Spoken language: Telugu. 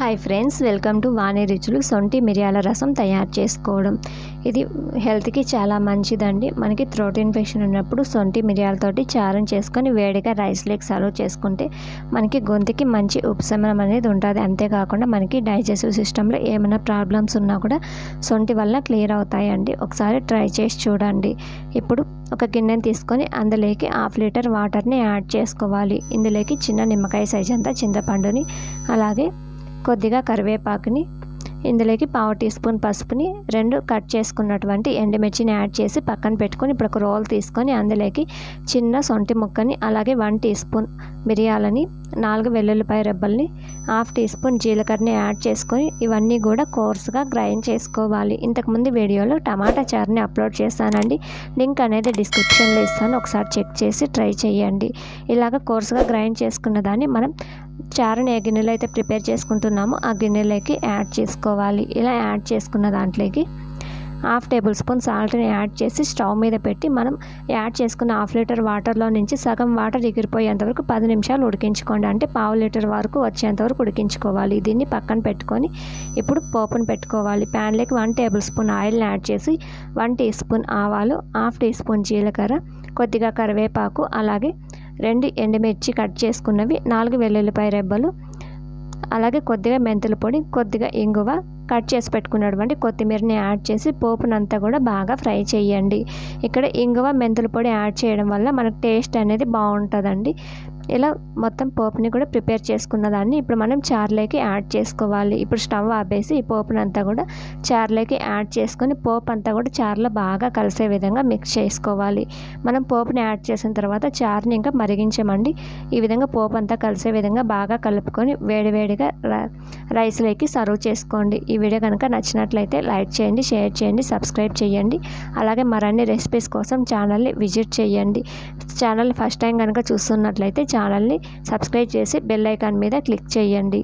Hi friends welcome to Vani Ruchulu సొంటి మిరియాల రసం తయారు చేసుకోవడం. ఇది హెల్త్కి చాలా మంచిదండి. మనకి థ్రోట్ ఇన్ఫెక్షన్ ఉన్నప్పుడు సొంటి మిరియాలతోటి చారం చేసుకొని వేడిగా రైస్ లేక్ సర్వ్ చేసుకుంటే మనకి గొంతుకి మంచి ఉపశమనం అనేది ఉంటుంది. అంతేకాకుండా మనకి డైజెస్టివ్ సిస్టంలో ఏమైనా ప్రాబ్లమ్స్ ఉన్నా కూడా సొంటి వల్ల క్లియర్ అవుతాయండి. ఒకసారి ట్రై చేసి చూడండి. ఇప్పుడు ఒక గిన్నెని తీసుకొని అందులోకి హాఫ్ లీటర్ వాటర్ని యాడ్ చేసుకోవాలి. ఇందులోకి చిన్న నిమ్మకాయ సైజ్ అంతా చింతపండుని అలాగే కొద్దిగా కరివేపాకుని ఇందులోకి పావు టీ స్పూన్ పసుపుని రెండు కట్ చేసుకున్నటువంటి ఎండుమిర్చిని యాడ్ చేసి పక్కన పెట్టుకొని ఇప్పుడు ఒక రోల్ తీసుకొని అందులోకి చిన్న సొంటి ముక్కని అలాగే వన్ టీ స్పూన్ మిరియాలని నాలుగు వెల్లుల్లిపాయ రెబ్బల్ని హాఫ్ టీ స్పూన్ జీలకర్రని యాడ్ చేసుకొని ఇవన్నీ కూడా కోర్స్గా గ్రైండ్ చేసుకోవాలి. ఇంతకుముందు వీడియోలో టమాటా చారుని అప్లోడ్ చేస్తానండి లింక్ అనేది డిస్క్రిప్షన్లో ఇస్తాను. ఒకసారి చెక్ చేసి ట్రై చేయండి. ఇలాగ కోర్స్గా గ్రైండ్ చేసుకున్న దాన్ని మనం చారుని ఏ గిన్నెలో అయితే ప్రిపేర్ చేసుకుంటున్నామో. ఆ గిన్నెలోకి యాడ్ చేసుకోవాలి. ఇలా యాడ్ చేసుకున్న దాంట్లోకి హాఫ్ టేబుల్ స్పూన్ సాల్ట్ని యాడ్ చేసి స్టవ్ మీద పెట్టి మనం యాడ్ చేసుకున్న హాఫ్ లీటర్ వాటర్లో నుంచి సగం వాటర్ ఎగిరిపోయేంత వరకు పది నిమిషాలు ఉడికించుకోండి. అంటే పావు లీటర్ వరకు వచ్చేంత వరకు ఉడికించుకోవాలి. దీన్ని పక్కన పెట్టుకొని ఇప్పుడు పోపును పెట్టుకోవాలి. ప్యాన్లోకి వన్ టేబుల్ స్పూన్ ఆయిల్ని యాడ్ చేసి వన్ టీ స్పూన్ ఆవాలు హాఫ్ టీ స్పూన్ జీలకర్ర కొద్దిగా కరివేపాకు అలాగే రెండు ఎండుమిర్చి కట్ చేసుకున్నవి నాలుగు వెల్లుల్లిపాయ రెబ్బలు అలాగే కొద్దిగా మెంతుల పొడి కొద్దిగా ఇంగువ కట్ చేసి పెట్టుకున్నటువంటి కొత్తిమీరని యాడ్ చేసి పోపునంతా కూడా బాగా ఫ్రై చేయండి. ఇక్కడ ఇంగువ మెంతుల పొడి యాడ్ చేయడం వల్ల మనకు టేస్ట్ అనేది బాగుంటుందండి. ఇలా మొత్తం పోపుని కూడా ప్రిపేర్ చేసుకున్న దాన్ని ఇప్పుడు మనం చారులోకి యాడ్ చేసుకోవాలి. ఇప్పుడు స్టవ్ ఆపేసి ఈ పోపునంతా కూడా చారులోకి యాడ్ చేసుకొని పోపు అంతా కూడా చారులో బాగా కలిసే విధంగా మిక్స్ చేసుకోవాలి. మనం పోపుని యాడ్ చేసిన తర్వాత చారుని ఇంకా మరిగించమండి. ఈ విధంగా పోపు అంతా కలిసే విధంగా బాగా కలుపుకొని వేడివేడిగా రైస్లోకి సర్వ్ చేసుకోండి. ఈ వీడియో కనుక నచ్చినట్లయితే లైక్ చేయండి షేర్ చేయండి సబ్స్క్రైబ్ చేయండి. అలాగే మరిన్ని రెసిపీస్ కోసం ఛానల్ని విజిట్ చేయండి. ఛానల్ ఫస్ట్ టైం కనుక చూస్తున్నట్లయితే ఛానల్ని సబ్స్క్రైబ్ చేసి బెల్ ఐకాన్ మీద క్లిక్ చేయండి.